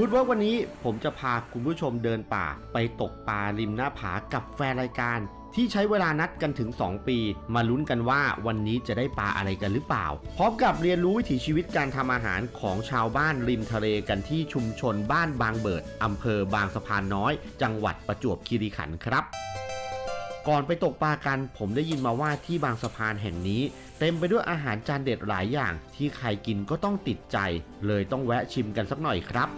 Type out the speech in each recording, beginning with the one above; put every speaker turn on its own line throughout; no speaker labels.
ฟู้ดเวิร์กวันนี้ผมจะพาคุณผู้ชมเดินป่า ไปตกปลาริมหน้าผากับแฟนรายการ ที่ใช้เวลานัดกันถึง 2 ปี มาลุ้นกันว่าวันนี้จะได้ปลาอะไรกันหรือเปล่า พร้อมกับเรียนรู้วิถีชีวิตการทำอาหารของชาวบ้านริมทะเลกันที่ชุมชนบ้านบางเบิดอำเภอบางสะพานน้อย จังหวัดประจวบคีรีขันธ์ครับ ก่อนไปตกปลากันผมได้ยินมาว่าที่บางสะพานแห่งนี้ เต็มไปด้วยอาหารจานเด็ดหลายอย่าง ที่ใครกินก็ต้องติดใจ เลยต้องแวะชิมกันสักหน่อยครับ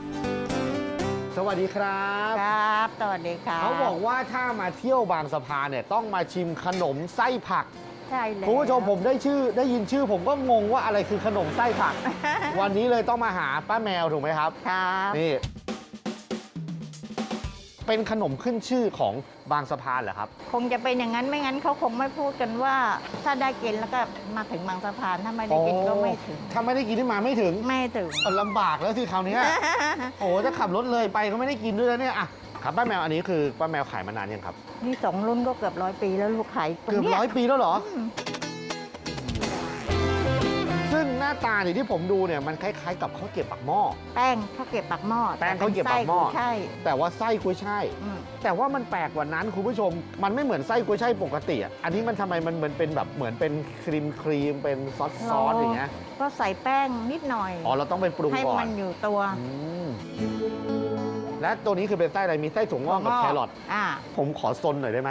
สวัสดีครับ
ครับสวัสดีครับ
เขาบอกว่าถ้ามาเที่ยวบางสะพานเนี่ยต้องมาชิมขนมไส้ผัก
ใช่เลย
คุณผู้ชมผมได้ชื่อได้ยินชื่อผมก็งงว่าอะไรคือขนมไส้ผัก วันนี้เลยต้องมาหาป้าแมวถูกไหมครับ
ครับ
นี่ เป็นขนมขึ้นชื่อของบางสะพานเหรอครับ
คงจะเป็นอย่างนั้นไม่งั้นเขาคงไม่พูดกันว่า ถ้าได้กินแล้วก็มาถึงบางสะพานถ้าไม่ได้กินก็ไม่ถึง
ถ้าไม่ได้กินที่มาไม่ถึง
ไม่ถึง
เอาลำบากแล้วที่คราวเนี้ย โอ้โหจะขับรถเลยไปก็ไม่ได้กินด้วยแล้วเนี่ยอะครับป้าแมวอันนี้คือป้าแมวขายมานานยังครับ
นี่สองรุ่นก็เกือบร้อยปีแล้วลูกขายตรง
เกือบ
เนี้ย
ร้อยปีแล้วเหรอ
อืม
ซึ่งหน้าตาเนี่ยที่ผมดูเนี่ยมันคล้ายๆ กับข้าวเกรี๊ยวปากหม้อ
แป้งข้าวเกรี๊ยวปากหม้อ
แป้งข้าวเกรี๊ยวปากหม้อ
ใช่
แต่ว่าไส้กุ้ยช่าย
อืม
แต่ว่ามันแปลกกว่านั้นคุณผู้ชม มันไม่เหมือนไส้กุ้ยช่ายปกติอะอันนี้มันทำไมมันเหมือนเป็นแบบเหมือนเป็นครีมครีมเป็นซอสซอสอย่างเงี้ย
ก็ใส่แป้งนิดหน่อย
อ๋อเราต้องไปปรุง
ให้
ก่อ
มัน นอยู่ตัว
อืมและตัวนี้คือเป็นไส้อะไรมีไส้ถั่วงอกกับแครอท
อ่า
ผมขอซนหน่อยได้ไหม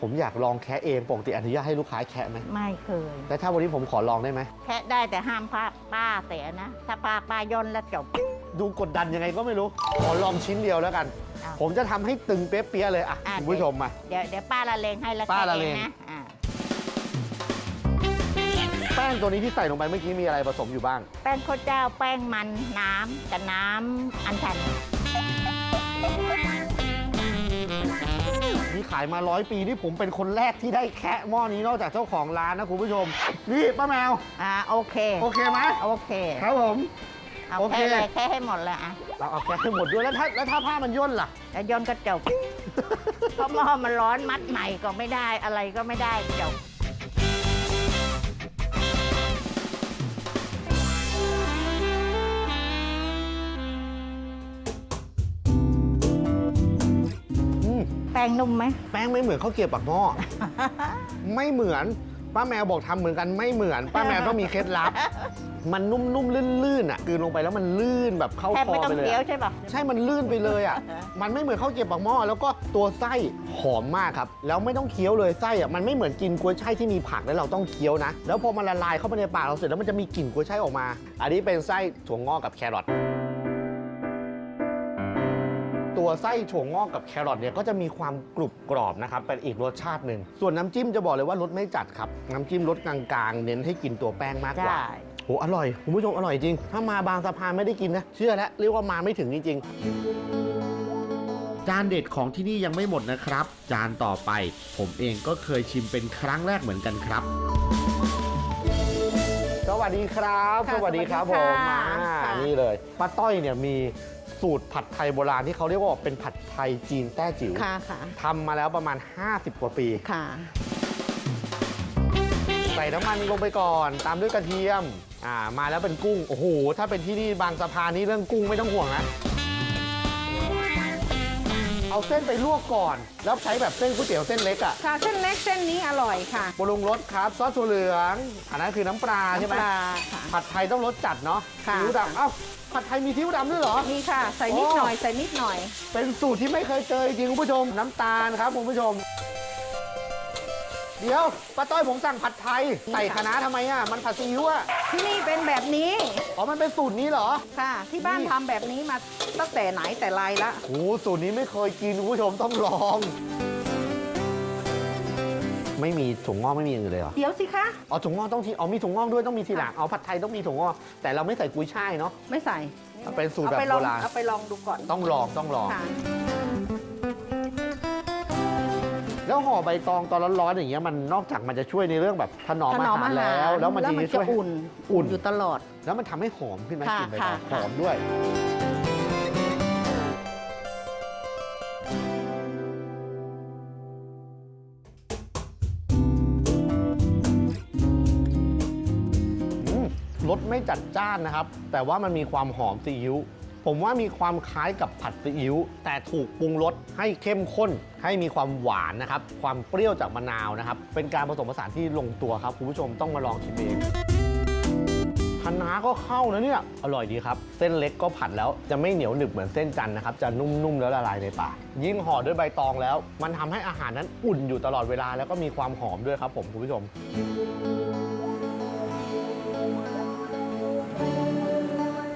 ผมอยากลองแคะเองปกติอนุญาตให้ลูกค้าแคะไหม
ไม่เคย
แล้วถ้าวันนี้ผมขอลองได้ไหม
แค่ได้แต่ห้ามป้าป้าเสียนะ ถ้าป้าป้าย่นแล้วจบ
ดูกดดันยังไงก็ไม่รู้ ขอลองชิ้นเดียวแล้วกัน
อ้าว
ผมจะทำให้ตึงเป๊ะๆเลยอะ
อะ
คุณผู้ชมมา
เดี๋ยวเดี๋ยวป้าละเลงให้แล้ว
ป้าละ
แค่
เลง
นะอ่า
แป้งตัวนี้ที่ใส่ลงไปเมื่อกี้มีอะไรผสมอยู่บ้าง
แป้งข้าวเจ้าแป้งมันน้ำกับน้ำอัญชัน
นี่ขายมาร้อยปีนี่ผมเป็นคนแรกที่ได้แคะหม้อนี้นอกจากเจ้าของร้านนะคุณผู้ชม นี่ป้าแมว
อ่าโอเค
โอเคไหม
โอเค
ครับผม
เอา
โอเค
แค่เลยแค่ให้หมดเลยอะ
เราเอาแคะให้หมดด้วยแล้วถ้าแล้วถ้าผ้ามันย่นล่ะ
แล้วย่นก็จบเพราะหม้อมันร้อนมัดใหม่ก็ไม่ได้อะไรก็ไม่ได้จบ แป้งนุ่มไหม
แป้งไม่เหมือนข้าวเกรี๊ยวปากหม้อ ไม่เหมือน ป้าแมวบอกทำเหมือนกันไม่เหมือน ป้าแมวต้องมีเคล็ดลับ มันนุ่มๆลื่นๆอะกลืนลงไปแล้วมันลื่นแบบเข้า
แทบ
คอ
ไม่ต้อง
ไปเลย
เคี้ยว
อะ
ใช่ป่ะ
ใช่มันลื่นไปเลยอะ มันไม่เหมือนข้าวเกรี๊ยวปากหม้อแล้วก็ตัวไส้หอมมากครับ แล้วไม่ต้องเคี้ยวเลยไส้อะมันไม่เหมือนกินกล้วยช่ายที่มีผักแล้วเราต้องเคี้ยวนะ แล้วพอมันละลายเข้าไปในปากเราเสร็จแล้วมันจะมีกลิ่นกล้วยช่ายออกมา อันนี้เป็นไส้ถั่วงอกกับแครอท ตัวไส้ถั่วงอกกับแครอทเนี่ยก็จะมีความกรุบกรอบนะครับเป็นอีกรสชาติหนึ่งส่วนน้ำจิ้มจะบอกเลยว่ารสไม่จัดครับ น้ำจิ้มรสกลางๆ เน้นให้กินตัวแป้งมากกว่า
ใช่
โหอร่อยคุณผู้ชมอร่อยจริง ถ้ามาบางสะพานไม่ได้กินนะ เชื่อแล้วเรียกว่ามาไม่ถึงจริงๆจานเด็ดของที่นี่ยังไม่หมดนะครับ จานต่อไป ผมเองก็เคยชิมเป็นครั้งแรกเหมือนกันครับ สวัสดีครับ
ค่ะ
สวัสดีครับ
ส
ผ
วัส
ม
ดีค่ะ
มา
ค่ะ
นี่เลยป้าต้อยเนี่ยมี สูตรผัดไทยโบราณที่เขาเรียกว่าเป็นผัดไทยจีนแต้จิ๋ว
ค่ะค่ะ
ทำมาแล้วประมาณ 50 กว่าปี
ค่ะ
ใส่น้ำมันลงไปก่อน ตามด้วยกระเทียม อ่า มาแล้วเป็นกุ้ง โอ้โห ถ้าเป็นที่นี่บางสะพานนี่เรื่องกุ้งไม่ต้องห่วงนะ เอาเส้นไปลวกก่อน แล้วใช้แบบเส้นก๋วยเตี๋ยวเส้นเล็กอะ
ค่ะเส้นเล็กเส้นนี้อร่อยค่ะ
ปรุงรสครับซอสถั่วเหลือง อันนั้นคือน้ำปลาใช่ไหม
น้ำปลาค่ะ
ผัดไทยต้องรสจัดเนาะ
ค่ะ
ซีอิ๊วดำเอ้า ผัดไทยมีซีอิ๊วดำด้วยเหรอ
นี่ค่ะ ใส่นิด
โอ้
หน่อย ใส่นิดหน่อย
เป็นสูตรที่ไม่เคยเจอจริงๆคุณผู้ชม น้ำตาลครับคุณผู้ชม เดี๋ยวป้าต้อยผมสั่งผัดไทยใส่คะน้าทำไมอะมันผัดซีอิ๊วอะ
ที่นี่เป็นแบบนี้
อ๋อ มันเป็นสูตรนี้เหรอ
ค่ะ ที่บ้าน
นี่
ทำแบบนี้มาตั้งแต่ไหนแต่ไรละ
โอ้โหสูตรนี้ไม่เคยกินคุณผู้ชมต้องลอง ไม่มีถุงงอกไม่มีอย่างอื่นเลยเหรอ
เดี๋ยวสิคะ
อ๋อถุงงอกต้องทีอ๋อมีถุงงอกด้วยต้องมีทีหลังเอาผัดไทยต้องมีถุงงอกแต่เราไม่ใส่กุ้ยช่ายเนาะ
ไม่ใส่
เป็นสูตรแบบ
อาไปลอง
โบราณ
เอาไปลองดูก่อน
ต้องลองต้องลอง
ค่ะ
แล้วห่อใบตองตอนร้อนๆอย่างเงี้ยมันนอกจากมันจะช่วยในเรื่องแบบถนอม
ถ
อาน
อม
หาร
อาหาร
แล้ว แล้วมัน
แล้ว
จะ
มัน
ช่
จะ
วย
อุ่น
อุ่น
อยู่ตลอด
แล้วมันทำให้หอมขึ้นไหม
ค่ะ
กลิ่นใบตอง
ค่ะ
หอมด้วยอื รสไม่จัดจ้านนะครับ แต่ว่ามันมีความหอมซีอิ๊วผมว่ามีความคล้ายกับผัดซีอิ๊วแต่ถูกปรุงรสให้เข้มข้น ให้มีความหวานนะครับ ความเปรี้ยวจากมะนาวนะครับ เป็นการผสมผสานที่ลงตัวครับ คุณผู้ชมต้องมาลองชิมเองคะน้าก็เข้านะเนี่ย อร่อยดีครับ เส้นเล็กก็ผัดแล้วจะไม่เหนียวหนึบเหมือนเส้นจันนะครับ จะนุ่มๆแล้วละลายในปาก ยิ่งห่อด้วยใบตองแล้ว มันทำให้อาหารนั้นอุ่นอยู่ตลอดเวลาแล้วก็มีความหอมด้วยครับผมคุณผู้ชม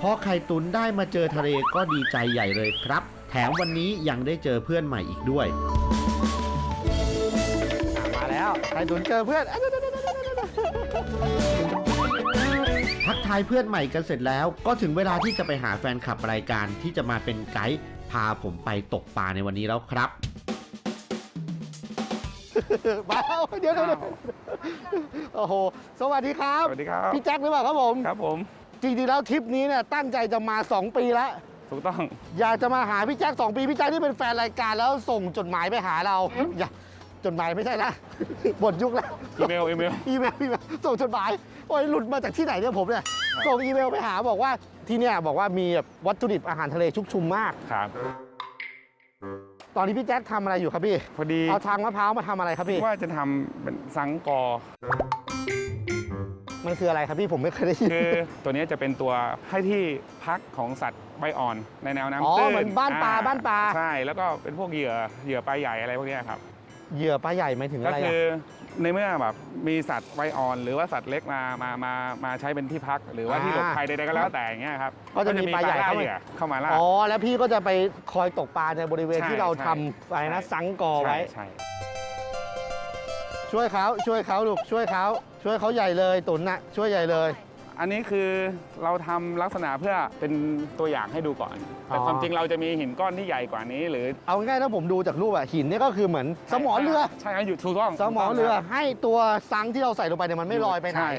พอไข่ตุนได้มาเจอทะเลก็ดีใจใหญ่เลยครับ แถมวันนี้ยังได้เจอเพื่อนใหม่อีกด้วย มาแล้วไข่ตุนเจอเพื่อน ทักทายเพื่อนใหม่กันเสร็จแล้ว ก็ถึงเวลาที่จะไปหาแฟนคลับรายการที่จะมาเป็นไกด์พาผมไปตกปลาในวันนี้แล้วครับมาแล้วเดี๋ยวเดี๋ยวเดี๋ยวโอ้โห สวัสดีครับ
สวัสดีครับ
พี่แจ็คหรือเปล่าครับผม
ครับผม
จริงๆแล้วทริปนี้เนี่ยตั้งใจจะมา 2 ปีแล้ว
ถูกต้อง
อยากจะมาหาพี่แจ็ค2ปี พี่แจ็คที่เป็นแฟนรายการแล้วส่งจดหมายไปหาเราอย่าจดหมายไม่ใช่ละหมดยุคแล้ว
อีเมลอีเมล
อีเมลอีเมลส่งจดหมายโอ้ยหลุดมาจากที่ไหนเนี่ยผมเนี่ยส่งอีเมลไปหาบอกว่าที่เนี่ยบอกว่ามีแบบวัตถุดิบอาหารทะเลชุกชุมมาก
ครับ
ตอนนี้พี่แจ็คทำอะไรอยู่ครับพี่
พอดี
เอาทางมะพร้าวมาทำอะไรครับพี่
ว่าจะทำเป็นสังกอ
มันคืออะไรครับพี่ผมไม่เคยได้ยิน
คือตัวนี้จะเป็นตัวให้ที่พักของสัตว์ใบอ่อนในแนว
อ๋อ
น้ำตื้น
เหมือนบ้านปลา
อ่
บ้านปลา
ใช่แล้วก็เป็นพวกเหยื่อเหยื่อปลาใหญ่อะไรพวกเนี้ยครับ
เหยื่อปลาใหญ่หมายถึง
ก็
อะไร
คื
อะ
อในเมื่อแบบมีสัตว์ใบอ่อน หรือว่าสัตว์เล็กมามามามาใช้เป็นที่พัก หรือว่าที่หลบภัยใดๆก็แล้วแต่อย่างเงี้ยครับ
ก็จะมีปลาใหญ่
ล่
เข้ามา
เหยื่อเข้ามาล่า
อ๋อ แล้วพี่ก็จะไปคอยตกปลาในบริเวณ
ใช่
ที่เรา
ใช่
ทำอะไรนะ
ใช่
สังกอไว้
ใช่
ช่วยเขาช่วยเขาลูกช่วยเขาช่วยเขาใหญ่เลยตุนน่ะช่วยใหญ่เลย
อันนี้คือเราทำลักษณะเพื่อเป็นตัวอย่างให้ดูก่อน แต่
อ๋อ
ความจริงเราจะมีหินก้อนที่ใหญ่กว่านี้หรือ
เอาง่ายๆถ้าผมดูจากรูปอะหินเนี่ยก็คือเหมือนสมอเรือ
ใช่ครับอยู่ถูกต้อง
สมอเรือ
ถูกต้งคบ
ให้ตัวซังที่เราใส่ลงไปเนี่ยมันไม่ลอยไปไหน
ใช่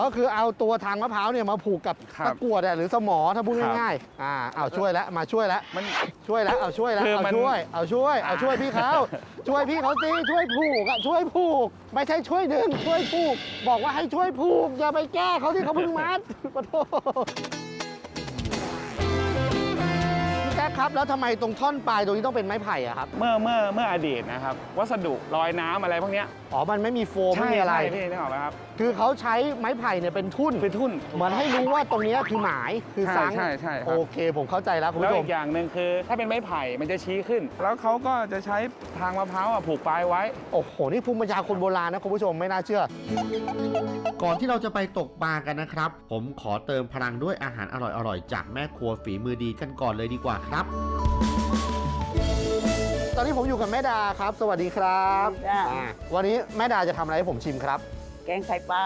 ก็คือเอาตัวทางมะพร้าวเนี่ยมาผูกกับ
ครับ
ตะกรวดอะหรือสมอถ้าพูด
ครับ
ง่ายๆอ่าเอาช่วยแล้วมาช่วยแล้ว
มัน
ช่วยแล้วเอาช่วยแล้ว
คือ
เอา
มัน
ช่วย เอาช่วย เอาช่วยพี่เขาช่วยพี่เขาสิช่วยผูกอะช่วยผูก ไม่ใช่ช่วยดึงช่วยผูก บอกว่าให้ช่วยผูกอย่าไปแก้เขาที่เขาเพิ่งมัดขอโทษพี่แจ๊คครับแล้วทำไมตรงท่อนปลายตรงนี้ต้องเป็นไม้ไผ่อะครับ
เมื่อเมื่อเมื่ออดีตนะครับ วัสดุลอยน้ำอะไรพวกเนี้ย
อ๋อมันไม่มีโฟมไม่มีอะไร
ใช่พี่นึกออกไหมครับ
คือเขาใช้ไม้ไผ่เนี่ยเป็นทุ่น
คือทุ่น
เหมือนให้รู้ว่าตรงเนี้ยคือหมายคือ
ใช่
ซัง
ใช่ใช่ครับ
โอเค ผมเข้าใจแล้วคุณ
แล้ว
ผู้ช
อี
ม
กอย่างหนึ่งคือ ถ้าเป็นไม้ไผ่มันจะชี้ขึ้น แล้วเขาก็จะใช้ทางมะพร้าวอะผูกปลายไว้
โอ้โห นี่ภูมิปัญญาคนโบราณนะคุณผู้ชมไม่น่าเชื่อ ก่อนที่เราจะไปตกปลากันนะครับ ผมขอเติมพลังด้วยอาหารอร่อยๆ จากแม่ครัวฝีมือดีกันก่อนเลยดีกว่าครับ ตอนนี้ผมอยู่กับแม่ดาครับ สวัสดีครับ
จ้ะ
อ่าวันนี้แม่ดาจะทำอะไรให้ผมชิมครับ
แกงไข่ปลา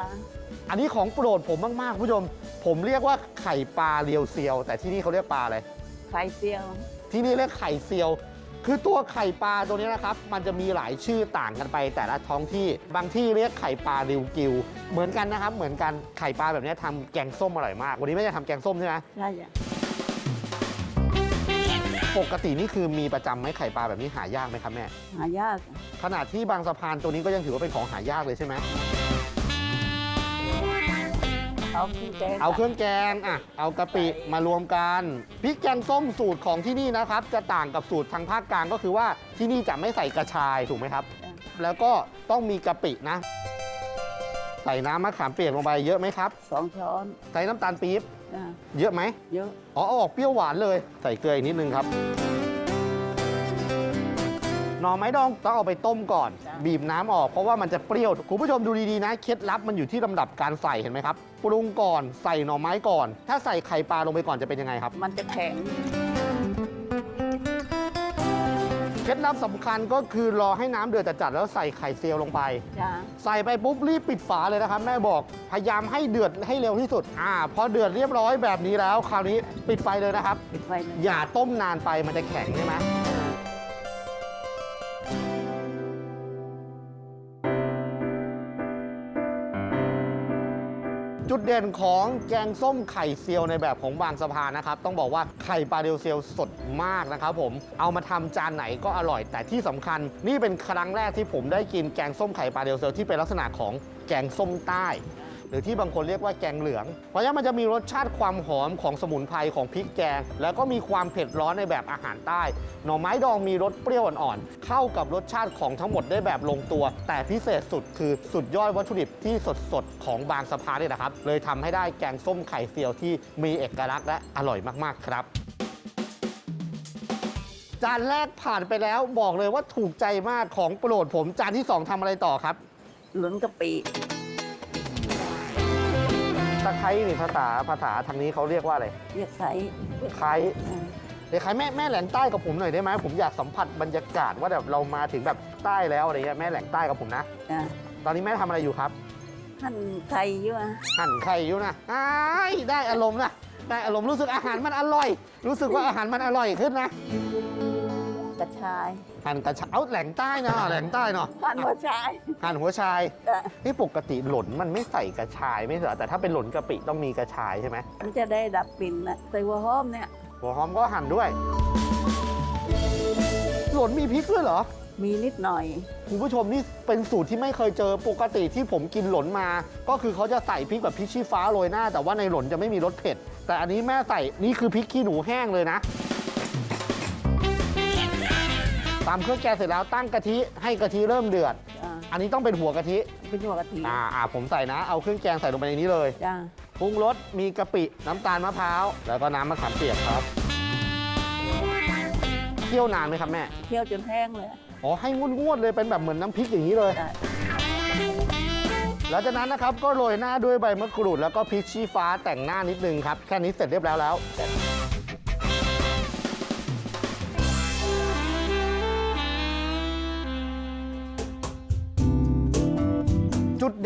อันนี้ของโปรดผมมากๆคุณผู้ชม ผมเรียกว่าไข่ปลาเรียวเซียว แต่ที่นี่เขาเรียกปลาอะไร
ไข่เซียว
ที่นี่เรียกไข่เซียว คือตัวไข่ปลาตัวนี้นะครับ มันจะมีหลายชื่อต่างกันไป แต่ละท้องที่ บางที่เรียกไข่ปลาริวกิว เหมือนกันนะครับ เหมือนกัน ไข่ปลาแบบนี้ทำแกงส้มอร่อยมาก วันนี้แม่จะทำแกงส้มใช่ไหม
ใช่จ้ะ
ปกตินี่คือมีประจำไหมไข่ปลาแบบนี้หายากไหมครับแม่
หายาก
ขนาดที่บางสะพานตัวนี้ก็ยังถือว่าเป็นของหายากเลยใช่ไหม
เอาคือแกง
เอาเครื่องแกงอะ เอากะปิมารวมกันพริกแกงส้มสูตรของที่นี่นะครับ จะต่างกับสูตรทางภาคกลางก็คือว่าที่นี่จะไม่ใส่กระชายถูกไหมครับ แล้วก็ต้องมีกะปินะ ใส่น้ำมะขามเปียกลงไปเยอะไหมครับ
สองช้อน
ใส่น้ำตาลปี๊บ
จ้ะ
เยอะไหม
เยอะ
อ๋อเอาออกเปรี้ยวหวานเลย ใส่เกลืออีกนิดนึงครับ หน่อไม้ดองต้องเอาไปต้มก่อน บีบน้ำออกเพราะว่ามันจะเปรี้ยว คุณผู้ชมดูดีๆนะ เคล็ดลับมันอยู่ที่ลำดับการใส่เห็นไหมครับ ปรุงก่อน ใส่หน่อไม้ก่อน ถ้าใส่ไข่ปลาลงไปก่อนจะเป็นยังไงครับ
มันจะแข็ง
เคล็ดลับสำคัญก็คือรอให้น้ำเดือดจัดๆแล้วใส่ไข่เซียวลงไป
จ้ะ
ใส่ไปปุ๊บรีบปิดฝาเลยนะครับ แม่บอกพยายามให้เดือดให้เร็วที่สุด อ่า พอเดือดเรียบร้อยแบบนี้แล้ว คราวนี้ปิดไฟเลยนะครับ
ปิดไฟเลย
อย่าต้มนานไปมันจะแข็งใช่ไหม เด่นของแกงส้มไข่เซียวในแบบของบางสะพานนะครับ ต้องบอกว่าไข่ปลาเดียวเซียวสดมากนะครับผมเอามาทำจานไหนก็อร่อย แต่ที่สำคัญ นี่เป็นครั้งแรกที่ผมได้กินแกงส้มไข่ปลาเดียวเซียวที่เป็นลักษณะของแกงส้มใต้ หรือที่บางคนเรียกว่าแกงเหลือง เพราะฉะนั้นมันจะมีรสชาติความหอมของสมุนไพรของพริกแกง แล้วก็มีความเผ็ดร้อนในแบบอาหารใต้ หน่อไม้ดองมีรสเปรี้ยวอ่อนๆเข้ากับรสชาติของทั้งหมดได้แบบลงตัว แต่พิเศษสุดคือสุดยอดวัตถุดิบที่สดๆของบางสะพานนี่นะครับ เลยทำให้ได้แกงส้มไข่เซียวที่มีเอกลักษณ์และอร่อยมากๆครับจานแรกผ่านไปแล้วบอกเลยว่าถูกใจมากของโปรดผมจานที่2ทำอะไรต่อครับ
หลุนกะปิ
ตะไคร้นี่ภาษาภาษาทางนี้เขาเรียกว่าอะไร
เรียกไซ
ไคร้เดี๋ยวใครแม่แม่แหลงใต้กับผมหน่อยได้ไหมผมอยากสัมผัสบรรยากาศว่าแบบเรามาถึงแบบใต้แล้วอะไรเงี้ยแม่แหลงใต้กับผมนะ
อะ
ตอนนี้แม่ทำอะไรอยู่ครับ
หั่นไข่อยู่อะ
หั่นไข่อยู่นะอ้ายได้อารมณ์นะได้อารมณ์รู้สึกอาหารมันอร่อย รู้สึกว่าอาหารมันอร่อยขึ้นนะ
ก ระชาย
หั่นกระชายเอาแหลงใต้เนาะแหลงใต้เนาะ
หั่นหัวชาย
หั่นหัวชาย
อะ
นี่ปกติหล่นมันไม่ใส่กระชายไม่ใช่เหรอแต่ถ้าเป็นหล่นกะปิต้องมีกระชายใช่ไหม
มันจะได้ดับกลิ่นนะใส่หัวหอมเนี่ย
หัวหอมก็หั่นด้วย หล่นมีพริกด้วยเหรอ
มีนิดหน่อย
คุณผู้ชมนี่เป็นสูตรที่ไม่เคยเจอปกติที่ผมกินหล่นมา ก็คือเขาจะใส่พริกแบบพริกชี้ฟ้าโรยหน้า แต่ว่าในหล่นจะไม่มีรสเผ็ด แต่อันนี้แม่ใส่นี่คือพริกขี้หนูแห้งเลยนะ ตามเครื่องแกงเสร็จแล้วตั้งกะทิให้กะทิเริ่มเดือด
อ่า
อันนี้ต้องเป็นหัวกะทิ
เป็นหัวกะทิ
อ่าอ่าผมใส่นะ เอาเครื่องแกงใส่ลงไปในนี้เลย
จ้า
ปรุงรสมีกะปิน้ำตาลมะพร้าวแล้วก็น้ำมะขามเปียกครับเคี่ยวนานไหมครับแม่
เคี่ยวจนแห้งเลย
อ๋อให้งวดๆเลยเป็นแบบเหมือนน้ำพริกอย่างนี้เลย
ได้
หลังจากนั้นนะครับก็โรยหน้าด้วยใบมะกรูดแล้วก็พริกชี้ฟ้าแต่งหน้านิดนึงครับแค่นี้เสร็จเรียบร้อยแล้ว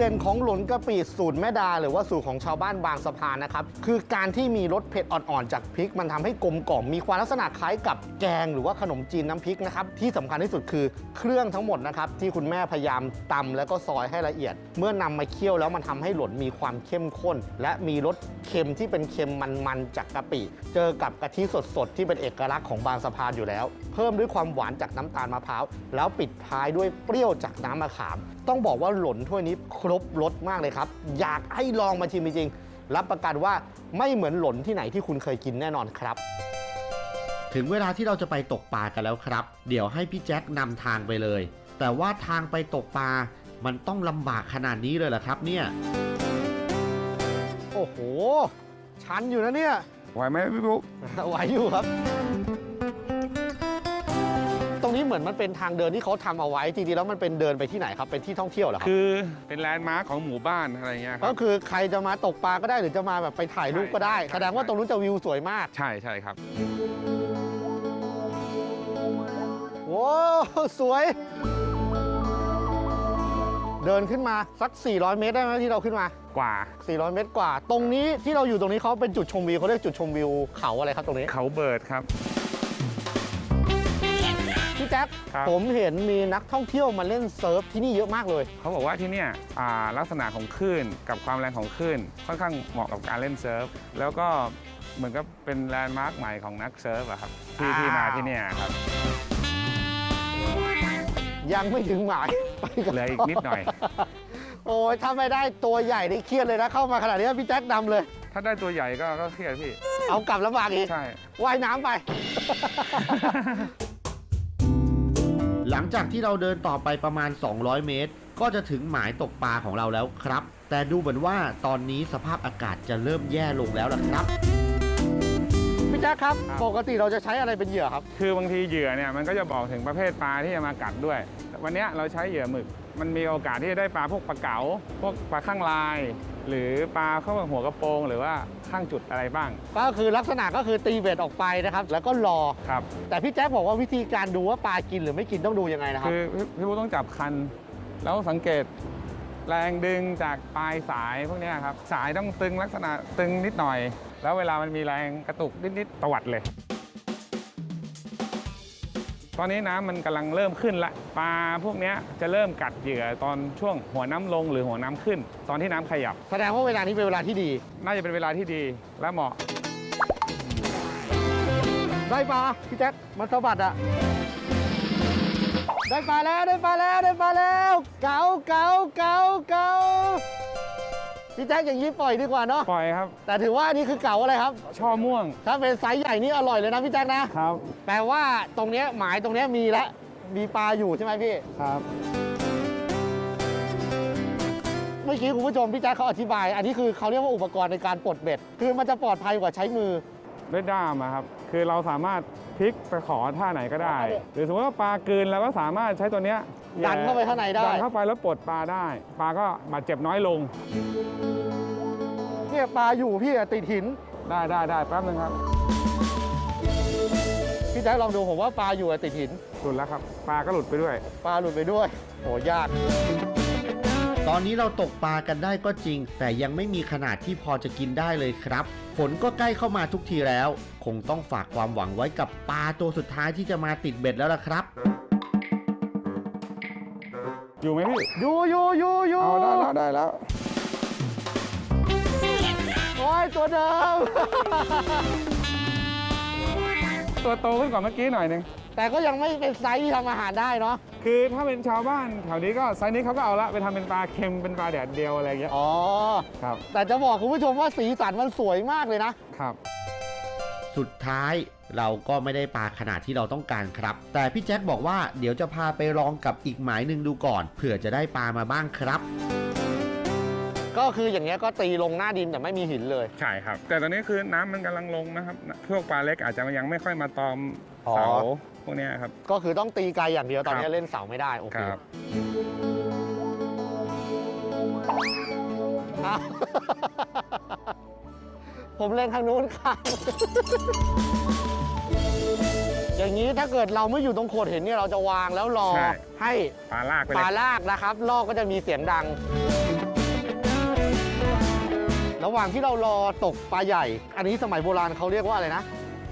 เด่นของหลนกะปิสูตรแม่ดา หรือว่าสูตรของชาวบ้านบางสะพานนะครับ คือการที่มีรสเผ็ดอ่อนๆ จากพริก มันทำให้กลมกล่อมมีความลักษณะคล้ายกับแกง หรือว่าขนมจีนน้ำพริกนะครับ ที่สำคัญที่สุดคือเครื่องทั้งหมดนะครับ ที่คุณแม่พยายามตำแล้วก็ซอยให้ละเอียด เมื่อนำมาเคี่ยวแล้วมันทำให้หลนมีความเข้มข้น และมีรสเค็มที่เป็นเค็มมันๆจากกะปิ เจอกับกะทิสดๆที่เป็นเอกลักษณ์ของบางสะพานอยู่แล้ว เพิ่มด้วยความหวานจากน้ำตาลมะพร้าวแล้วปิดท้ายด้วยเปรี้ยวจากน้ำมะขามต้องบอกว่าหล่นถ้วยนี้ครบรสมากเลยครับ อยากให้ลองมาชิมจริงๆรับประกันว่าไม่เหมือนหล่นที่ไหนที่คุณเคยกินแน่นอนครับ ถึงเวลาที่เราจะไปตกปลากันแล้วครับ เดี๋ยวให้พี่แจ็คนำทางไปเลย แต่ว่าทางไปตกปลามันต้องลำบากขนาดนี้เลยเหรอครับเนี่ยโอ้โหชันอยู่นะเนี่ย
ไหวไหมพี่ปุ๊ก
ไหวอยู่ครับต รงนี้เหมือนมันเป็นทางเดินที่เขาทำเอาไว้จริงๆแล้วมันเป็นเดินไปที่ไหนครับเป็นที่ท่องเที่ยวเหรอครับ
คือเป็นแลนด์มาร์คของหมู่บ้านอะไรเงี้ยค
ก็
รับ
คือใครจะมาตกปลาก็ได้หรือจะมาแบบไปถ่ายรูปก็ได้
ใช่
แสดงว่าตรงนู้นจะวิวสวยมาก
ใช่ใช่ครับ
โว้วสวย เดินขึ้นมาสัก 400 เมตรได้ไหมที่เราขึ้นมา
กว่า
400 เมตรกว่า ตรงนี้ที่เราอยู่ตรงนี้เขาเป็นจุดชมวิวเขาเรียกจุดชมวิวเขาอะไรครับตรงนี้
เขาเบิร์ดครับ
พี่แจ๊ค
ครับ
ผมเห็นมีนักท่องเที่ยวมาเล่นเซิร์ฟที่นี่เยอะมากเลย
เขาบอกว่าที่เนี่ยอ่าลักษณะของคลื่นกับความแรงของคลื่นค่อนข้างเหมาะกับการเล่นเซิร์ฟ แล้วก็เหมือนกับเป็นแลนด์มาร์คใหม่ของนักเซิร์ฟอะครับที่
อ่า
ที่มาที่เนี่ยครับ
ยังไม่ถึงหมาย ไปกัน
เหลืออีกนิดหน่อย
โอ้ยถ้าไม่ได้ตัวใหญ่นี่เครียดเลยนะ เข้ามาขนาดนี้พี่แจ็คนำเลย
ถ้าได้ตัวใหญ่ก็ก็เครียดพี่
เอากลับลำบากอีก
ใช่
ว่ายน้ำไป หลังจากที่เราเดินต่อไปประมาณ 200 เมตร ก็จะถึงหมายตกปลาของเราแล้วครับ แต่ดูเหมือนว่าตอนนี้สภาพอากาศจะเริ่มแย่ลงแล้วล่ะครับพี่แจ๊คครับ
ครับ
ปกติเราจะใช้อะไรเป็นเหยื่อครับ
คือบางทีเหยื่อเนี่ยมันก็จะบอกถึงประเภทปลาที่จะมากัดด้วยแต่วันเนี้ยเราใช้เหยื่อหมึก มันมีโอกาสที่จะได้ปลาพวกปลาเก๋า พวกปลาข้างลาย หรือปลาเข้าหัวกระโปรงหรือว่าข้างจุดอะไรบ้าง
ก็คือลักษณะก็คือตีเบ็ดออกไปนะครับ แล้วก็รอ
ครับ
แต่พี่แจ๊คบอกว่าวิธีการดูว่าปลากินหรือไม่กินต้องดูยังไงนะครับ
คือพี่พี่ผู้ต้องจับคัน แล้วสังเกตแรงดึงจากปลายสายพวกเนี้ยครับ สายต้องตึงลักษณะตึงนิดหน่อย แล้วเวลามันมีแรงกระตุกนิดๆตวัดเลย ตอนนี้น้ำมันกำลังเริ่มขึ้นละปลาพวกเนี้ยจะเริ่มกัดเหยื่อตอนช่วงหัวน้ำลงหรือหัวน้ำขึ้น ตอนที่น้ำขยับ
แสดงว่าเวลานี้เป็นเวลาที่ดี
น่าจะเป็นเวลาที่ดีและเหมาะ
ได้ปลาพี่แจ๊คมันสะบัดอะได้ปลาแล้วได้ปลาแล้วได้ปลาแล้ว เก๋าเก๋าเก๋าเก๋า พี่พี่แจ๊คอย่างนี้ปล่อยดีกว่าเนาะ
ปล่อยครับ
แต่ถือว่าอันนี้คือเก่าอะไรครับ
ช่อม่วง
ถ้าเป็นไซส์ใหญ่นี่อร่อยเลยนะพี่แจ๊คนะ
ครับ
แปลว่าตรงเนี้ยหมายตรงเนี้ยมีแล้วมีปลาอยู่ใช่ไหมพี่
ครับ
เมื่อกี้คุณผู้ชมพี่แจ๊คเขาอธิบาย อันนี้คือเขาเรียกว่าอุปกรณ์ในการปลดเบ็ด คือมันจะปลอดภัยกว่าใช้มือ
ด้วยด้ามอะครับ คือเราสามารถพลิกไปขอท่าไหนก็ได้ หรือสมมติว่าปลากลืนเราก็สามารถใช้ตัวเนี้ย
ดันเข้าไปข้างในได้
ดันเข้าไปแล้วปลดปลาได้ ปลาก็บาดเจ็บน้อยลง
เนี่ยปลาอยู่พี่อะติดหิน
ได้ได้ได้แป๊บนึงครับ
พี่แจ๊คลองดูผมว่าปลาอยู่อะติดหิน
หลุดแล้วครับ ปลาก็หลุดไปด้วย
ปลาหลุดไปด้วยโหยาก ตอนนี้เราตกปลากันได้ก็จริง แต่ยังไม่มีขนาดที่พอจะกินได้เลยครับ ฝนก็ใกล้เข้ามาทุกทีแล้ว คงต้องฝากความหวังไว้กับปลาตัวสุดท้ายที่จะมาติดเบ็ดแล้วล่ะครับ
อยู่ไหมพี่
อยู่อยู่อยู่อยู่
เอาได้แล้วได้แล้ว
โอ้ยตัวเดิม
ตัวโตขึ้นกว่าเมื่อกี้หน่อยหนึง
แต่ก็ยังไม่เป็นไซส์ที่ทำอาหารได้เนาะ
คือถ้าเป็นชาวบ้านแถวนี้ก็ไซส์นี้เขาก็เอาละไปทำเป็นปลาเค็มเป็นปลาแดดเดียวอะไรอย่างเงี้ย
อ๋อ
ครับ
แต่จะบอกคุณผู้ชมว่าสีสันมันสวยมากเลยนะ
ครับ
สุดท้ายเราก็ไม่ได้ปลาขนาดที่เราต้องการครับ แต่พี่แจ็คบอกว่าเดี๋ยวจะพาไปลองกับอีกหมายหนึ่งดูก่อนเผื่อจะได้ปลามาบ้างครับ ก็คืออย่างเงี้ยก็ตีลงหน้าดินแต่ไม่มีหินเลย
ใช่ครับ แต่ตอนนี้คือน้ำมันกำลังลงนะครับ พวกปลาเล็กอาจจะยังไม่ค่อยมาตอม
อ๋อ
เสาพวกเนี้ยครับ
ก็คือต้องตีไกลอย่างเดียวตอน
ค
นี้
รับ
เล่นเสาไม่ได้โอเค
ครับ
อ้าว ผมเล่นทางนู้นครับ อย่างนี้ถ้าเกิดเราไม่อยู่ตรงโขดเห็นเนี่ยเราจะวางแล้วรอ
ใช่
ให้
ปลาลากไป
ป
เล
ลายลากนะครับ ลอกก็จะมีเสียงดัง ระหว่างที่เรารอตกปลาใหญ่ อันนี้สมัยโบราณเขาเรียกว่าอะไรนะ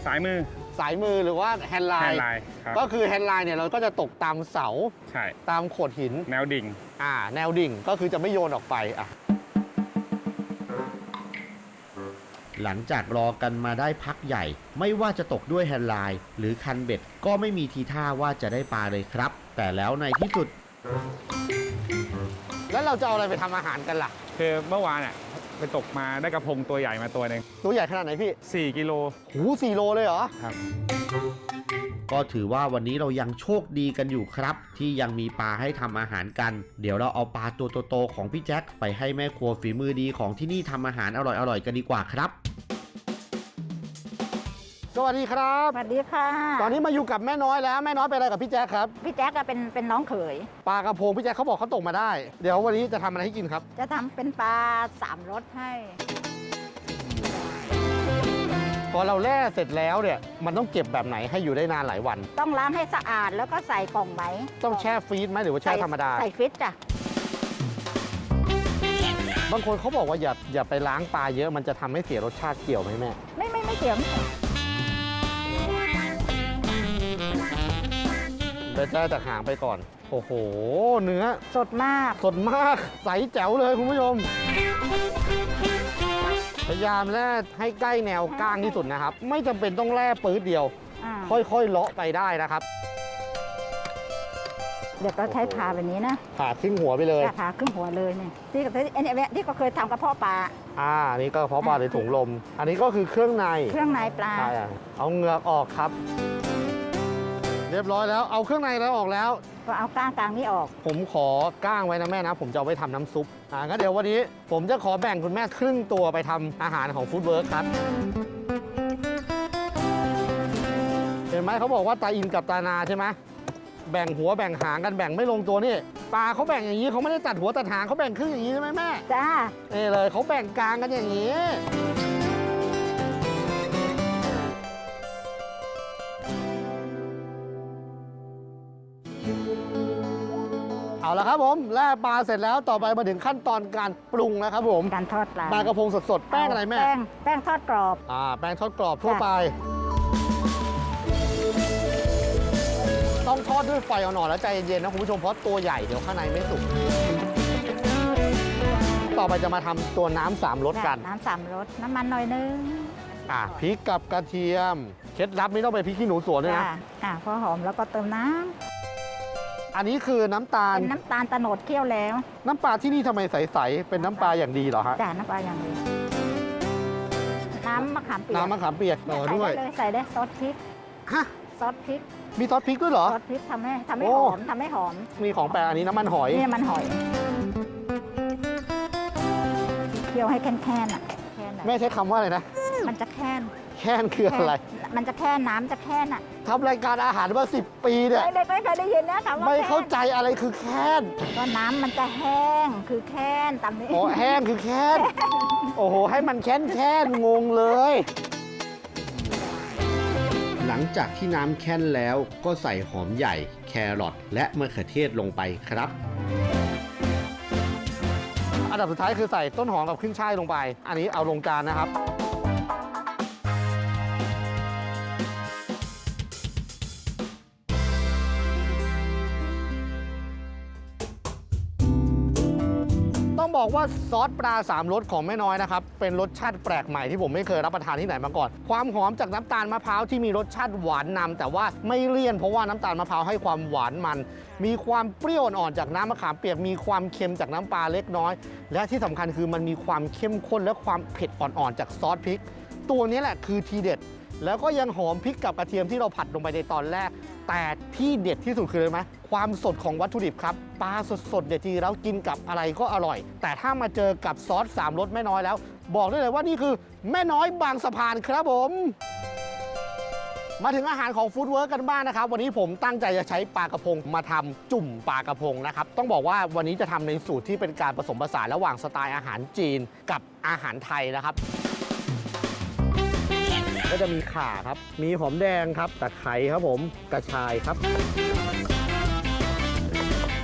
สายมือ
สายมือหรือว่าแฮนด์ไล
แฮน
น์
ด์ไลน์ครับ
ก็คือแฮนด์ไลน์เนี่ยเราก็จะตกตามเสา
ใช่
ตามโขดหิน
แนวดิ่ง
อ่า แนวดิ่งก็คือจะไม่โยนออกไปอะ หลังจากรอกันมาได้พักใหญ่ ไม่ว่าจะตกด้วยแฮนด์ไลน์หรือคันเบ็ดก็ไม่มีทีท่าว่าจะได้ปลาเลยครับ แต่แล้วในที่สุด แล้วเราจะเอาอะไรไปทำอาหารกันล่ะ
คือเมื่อวานอะ ไปตกมาได้กระพงตัวใหญ่มาตัวหนึ่ง
ตัวใหญ่ขนาดไหนพี่
4กิโล
หูสี่โลเลยเหรอ
ครับ
ก็ถือว่าวันนี้เรายังโชคดีกันอยู่ครับ ที่ยังมีปลาให้ทำอาหารกัน เดี๋ยวเราเอาปลาตัวโตๆของพี่แจ็คไปให้แม่ครัวฝีมือดีของที่นี่ทำอาหารอร่อยๆกันดีกว่าครับ สวัสดีครับ
สวัสดีค่ะ
ตอนนี้มาอยู่กับแม่น้อยแล้ว แม่น้อยเป็นอะไรกับพี่แจ็คครับ
พี่แจ๊กก็เป็นเป็นน้องเขย
ปลากระพงพี่แจ็คเขาบอกเขาตกมาได้ เดี๋ยววันนี้จะทำอะไรให้กินครับ
จะทำเป็นปลาสามรสให้
พอเราแล่เสร็จแล้วเนี่ย มันต้องเก็บแบบไหนให้อยู่ได้นานหลายวัน
ต้องล้างให้สะอาดแล้วก็ใส่กล่องไหม
ต้องแช่ฟรีซไหมหรือว่าแช่
ใส่
ธรรมดา
ใส่ฟิตจ้ะ
บางคนเขาบอกว่าอย่าอย่าไปล้างปลาเยอะมันจะทำให้เสียรสชาติเกี่ยวไหมแม่
ไม่ไม่ไม่เกี่ยว
เดี๋ยวจะจากหางไปก่อน โอ้โห เนื้อ
สดมาก
สดมาก ใสแจ๋วเลยคุณผู้ชม พยายามแล่ให้ใกล้แนวก้างที่สุดนะครับ ไม่จำเป็นต้องแล่ปื๊ดเดียว
อ่า
ค่อยๆเลาะไปได้นะครับ
เดี๋ยวก็ใช้ผ่าแบบนี้นะ
ผ่าครึ่งหัวไปเลย
ผ่าครึ่งหัวเลยเนี่ยที่ที่อันนี้ที่ก็เคยทำกระเพาะปลา
อ่านี่ก็เพาะปลาในถุงลม อันนี้ก็คือเครื่องใน
เครื่องในปลา
ใช่อะเอาเหงือกออกครับ เรียบร้อยแล้วเอาเครื่องในแล้วออกแล้ว
ก็เอาก้างกลางนี้ออก
ผมขอก้างไว้นะแม่นะ ผมจะเอาไว้ทำน้ำซุปอ่างั้นเดี๋ยววันนี้ผมจะขอแบ่งคุณแม่ครึ่งตัวไปทำอาหารของฟู้ดเวิร์คครับ เห็นไหมเขาบอกว่าตาอินกับตานาใช่ไหมแบ่งหัวแบ่งหางกันแบ่งไม่ลงตัวนี่ปลาเขาแบ่งอย่างนี้เขาไม่ได้ตัดหัวตัดหางเขาแบ่งครึ่งอย่างนี้ใช่ไหมแม่
จ้า
นี่เลยเขาแบ่งกลางกันอย่างนี้ เอาละครับผมแล่ปลาเสร็จแล้วต่อไปมาถึงขั้นตอนการปรุงนะครับผม
การทอดปลา
ปลากระพงสดๆแป้งอะไรแม่
แป้งแป้งทอดกรอบ
อ่าแป้งทอดกรอบทั่ว
ค่ะ
ไป ต้องทอดด้วยไฟอ่อนๆแล้วใจเย็นๆนะคุณผู้ชมเพราะตัวใหญ่เดี๋ยวข้างในไม่สุกต่อไปจะมาทำตัวน้ำสามรสกัน
น้ำสามรสน้ำมันหน่อยนึง
อะพริกกับกระเทียม เคล็ดลับนี่ต้องเป็นพริกขี้หนูสวนด้วยนะ
จ้าอ่าพอหอมแล้วก็เติมน้
อันนี้คือน้ำตาล
เป็นน้ำตาลตะโนดเคี่ยวแล้ว
น้ำปลาที่นี่ทำไมใสๆ เป็นน้ำปลาอย่างดีเหรอฮะ
จ้ะน้ำปลาอย่างดีน้ำมะขามเปียก
น้ำมะขามเปียกต่อด้วย
ใส่ไเลยใส่ได้ซอสพริก
ฮะ
ซอสพริก
มีซอสพริกด้วยเหรอ
ซอสพริกทำให้ทำให้
โอ้
หอมทำให้หอม
มีของแปลกอันนี้น้ำมันหอย
เนี่ยมันหอยเคี่ยวให้แค่นๆอะแค่นอะ
แม่ใช้คำว่าอะไรนะ
มันจะแค่น
แค่นคืออะไร
มันจะแค่น้ำจะแค่นอะ
ทำรายการอาหารมาสิปีเนี่ย
ไม่เคยได้ยินนะคำว่า
ไม่
แค่
เข้าใจอะไรคือแค้น
ก็น้ำมันจะแห้งคือแค่นตามนี้
อ๋อแห้งคือแค้นโอ้โห ให้มันแค้นแค้นงงเลย หลังจากที่น้ำแค้นแล้วก็ใส่หอมใหญ่ แครอทและมะเขือเทศลงไปครับ อันดับสุดท้ายคือใส่ต้นหอมกับขึ้นช่ายลงไป อันนี้เอาลงจานนะครับ ต้องบอกว่าซอสปลาสามรสของแม่น้อยนะครับ เป็นรสชาติแปลกใหม่ที่ผมไม่เคยรับประทานที่ไหนมาก่อน ความหอมจากน้ำตาลมะพร้าวที่มีรสชาติหวานนำแต่ว่าไม่เลี่ยนเพราะว่าน้ำตาลมะพร้าวให้ความหวานมัน มีความเปรี้ยวอ่อนจากน้ำมะขามเปียกมีความเค็มจากน้ำปลาเล็กน้อย และที่สำคัญคือมันมีความเข้มข้นและความเผ็ดอ่อนๆจากซอสพริก ตัวนี้แหละคือทีเด็ด แล้วก็ยังหอมพริกกับกระเทียมที่เราผัดลงไปในตอนแรก แต่ที่เด็ดที่สุดคืออะไรไหมความสดของวัตถุดิบครับปลาสดๆเด็ดจริงแล้วกินกับอะไรก็อร่อย แต่ถ้ามาเจอกับซอสสามรสแม่น้อยแล้ว บอกได้เลยว่านี่คือแม่น้อยบางสะพานครับผมมาถึงอาหารของฟู้ดเวิร์กกันบ้างนะครับ วันนี้ผมตั้งใจจะใช้ปลากระพงมาทำจุ่มปลากระพงนะครับ ต้องบอกว่าวันนี้จะทำในสูตรที่เป็นการผสมผสานระหว่างสไตล์อาหารจีนกับอาหารไทยนะครับ ก็จะมีข่าครับ มีหอมแดงครับตะไคร้ครับผมกระชายครับ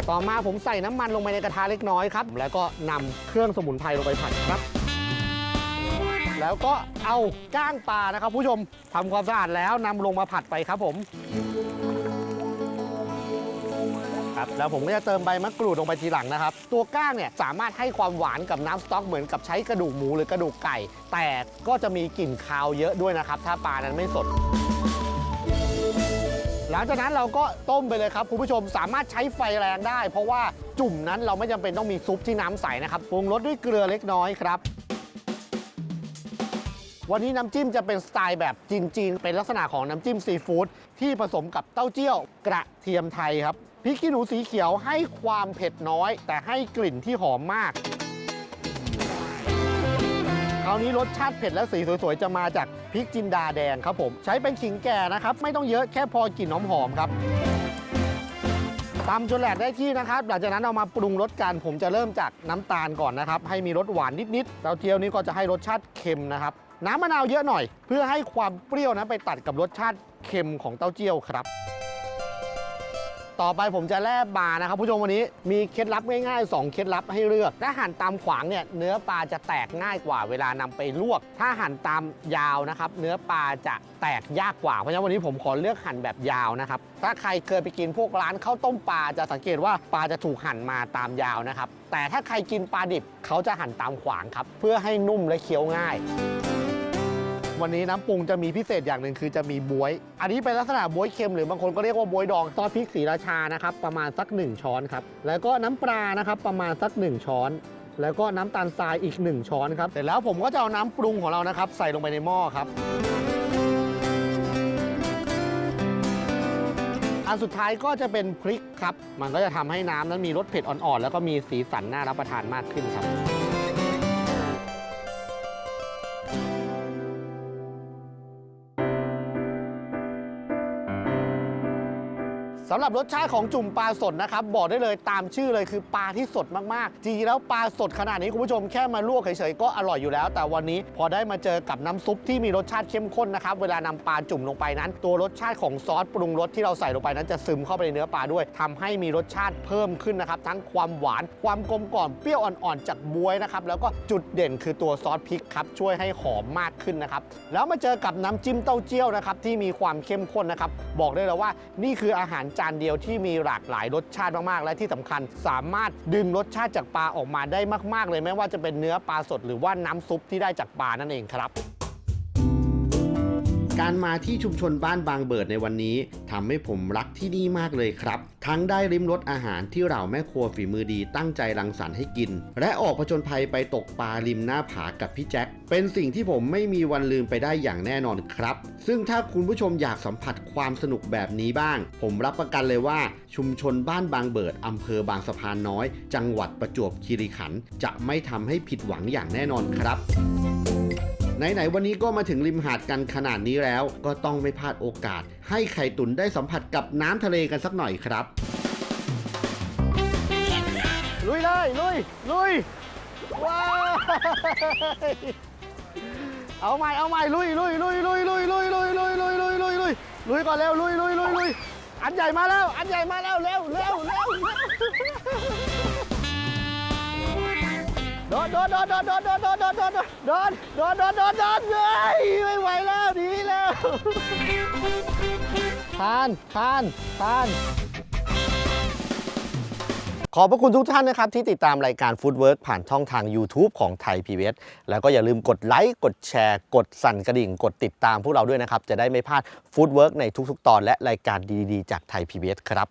ต่อมาผมใส่น้ำมันลงไปในกระทะเล็กน้อยครับ แล้วก็นำเครื่องสมุนไพรลงไปผัดครับ แล้วก็เอาก้างปลานะครับ ผู้ชมทำความสะอาดแล้วนำลงมาผัดไปครับผม แล้วผมก็จะเติมใบมะกรูดลงไปทีหลังนะครับ ตัวก้างเนี่ยสามารถให้ความหวานกับน้ำสต๊อกเหมือนกับใช้กระดูกหมูหรือกระดูกไก่ แต่ก็จะมีกลิ่นคาวเยอะด้วยนะครับ ถ้าปลานั้นไม่สด หลังจากนั้นเราก็ต้มไปเลยครับคุณผู้ชมสามารถใช้ไฟแรงได้ เพราะว่าจุ่มนั้นเราไม่จำเป็นต้องมีซุปที่น้ำใสนะครับปรุงรสด้วยเกลือเล็กน้อยครับ วันนี้น้ำจิ้มจะเป็นสไตล์แบบจีนๆ เป็นลักษณะของน้ำจิ้มซีฟู้ดที่ผสมกับเต้าเจี้ยวกระเทียมไทยครับ พริกขี้หนูสีเขียวให้ความเผ็ดน้อย แต่ให้กลิ่นที่หอมมาก คราวนี้รสชาติเผ็ดและสีสวยๆ จะมาจากพริกจินดาแดงครับผม ใช้เป็นขิงแก่นะครับ ไม่ต้องเยอะแค่พอกลิ่นหอมๆครับตำจนแหลกได้ที่นะครับ หลังจากนั้นเอามาปรุงรสกัน ผมจะเริ่มจากน้ำตาลก่อนนะครับ ให้มีรสหวานนิดๆเต้าเจี้ยวนี้ก็จะให้รสชาติเค็มนะครับ น้ำมะนาวเยอะหน่อย เพื่อให้ความเปรี้ยวนะไปตัดกับรสชาติเค็มของเต้าเจี้ยวครับ ต่อไปผมจะแล่ปลานะครับผู้ชมวันนี้มีเคล็ดลับง่ายๆ 2 เคล็ดลับให้เลือก ถ้าหั่นตามขวางเนี่ยเนื้อปลาจะแตกง่ายกว่าเวลานำไปลวก ถ้าหั่นตามยาวนะครับเนื้อปลาจะแตกยากกว่าเพราะฉะนั้นวันนี้ผมขอเลือกหั่นแบบยาวนะครับถ้าใครเคยไปกินพวกร้านข้าวต้มปลาจะสังเกตว่าปลาจะถูกหั่นมาตามยาวนะครับแต่ถ้าใครกินปลาดิบเขาจะหั่นตามขวางครับเพื่อให้นุ่มและเคี้ยวง่าย วันนี้น้ำปรุงจะมีพิเศษอย่างหนึ่งคือจะมีบวย อันนี้เป็นลักษณะบวยเค็มหรือบางคนก็เรียกว่าบวยดองซอสพริกสีราชานะครับประมาณสัก 1 ช้อนครับแล้วก็น้ำปลานะครับประมาณสัก 1 ช้อน แล้วก็น้ำตาลทรายอีก 1 ช้อนครับเสร็จแล้วผมก็จะเอาน้ำปรุงของเรานะครับใส่ลงไปในหม้อครับอันสุดท้ายก็จะเป็นพริกครับ มันก็จะทำให้น้ำนั้นมีรสเผ็ดอ่อนๆ แล้วก็มีสีสันน่ารับประทานมากขึ้นครับำหรับรสชาติของจุ่มปลาสดนะครับ บอกได้เลยตามชื่อเลยคือปลาที่สดมากๆ จริงๆแล้วปลาสดขนาดนี้คุณผู้ชมแค่มาลวกเฉยๆก็อร่อยอยู่แล้ว แต่วันนี้พอได้มาเจอกับน้ำซุปที่มีรสชาติเข้มข้นนะครับ เวลานำปลาจุ่มลงไปนั้น ตัวรสชาติของซอสปรุงรสที่เราใส่ลงไปนั้นจะซึมเข้าไปในเนื้อปลาด้วยทำให้มีรสชาติเพิ่มขึ้นนะครับ ทั้งความหวาน ความกลมกล่อม เปรี้ยวอ่อนๆ จากบวยนะครับ แล้วก็จุดเด่นคือตัวซอสพริกครับช่วยให้หอมมากขึ้นนะครับ แล้วมาเจอกับน้ำจิ้มเต้าเจี้ยวนะครับที่มีความเข้มข้นนะครับ บอกได้เลยว่านี่คืออาหารจานเดียวที่มีหลากหลายรสชาติมากๆ และที่สำคัญ สามารถดึงรสชาติจากปลาออกมาได้มาก ๆ เลยไม่ว่าจะเป็นเนื้อปลาสดหรือว่าน้ำซุปที่ได้จากปลานั่นเองครับ การมาที่ชุมชนบ้านบางเบิดในวันนี้ทำให้ผมรักที่นี่มากเลยครับ ทั้งได้ริมรสอาหารที่เราแม่ครัวฝีมือดีตั้งใจรังสรรค์ให้กิน และออกผจญภัยไปตกปลาริมหน้าผากับพี่แจ็คเป็นสิ่งที่ผมไม่มีวันลืมไปได้อย่างแน่นอนครับ ซึ่งถ้าคุณผู้ชมอยากสัมผัสความสนุกแบบนี้บ้าง ผมรับประกันเลยว่า ชุมชนบ้านบางเบิดอำเภอบางสะพานน้อย จังหวัดประจวบคีรีขันธ์จะไม่ทำให้ผิดหวังอย่างแน่นอนครับ ไหนๆวันนี้ก็มาถึงริมหาดกันขนาดนี้แล้ว ก็ต้องไม่พลาดโอกาส ให้ไข่ตุนได้สัมผัสกับน้ำทะเลกันสักหน่อยครับ ลุยเลยลุยลุยว้าวเอาใหม่เอาใหม่ลุยลุยลุยลุยลุยลุยลุยลุยลุยลุยลุยลุยลุยก่อนเร็วลุยลุยลุยลุยอันใหญ่มาแล้ว อันใหญ่มาแล้วเร็วเร็วเร็ว ดนโดนโดนโดนโดนโดนโดนโดนโดนโดนโดนโดนโดนโดนเฮ้ยไม่ไหวแล้วหนีแล้วทานทานทานขอบพระคุณทุกท่านนะครับ ที่ติดตามรายการ Foodwork ผ่านช่องทาง YouTube ของไทย PBS แล้วก็อย่าลืมกดไลค์ กดแชร์ กดสั่นกระดิ่ง กดติดตามพวกเราด้วยนะครับ จะได้ไม่พลาด Foodwork ในทุกๆ ตอนและรายการดีๆ จากไทย PBS ครับ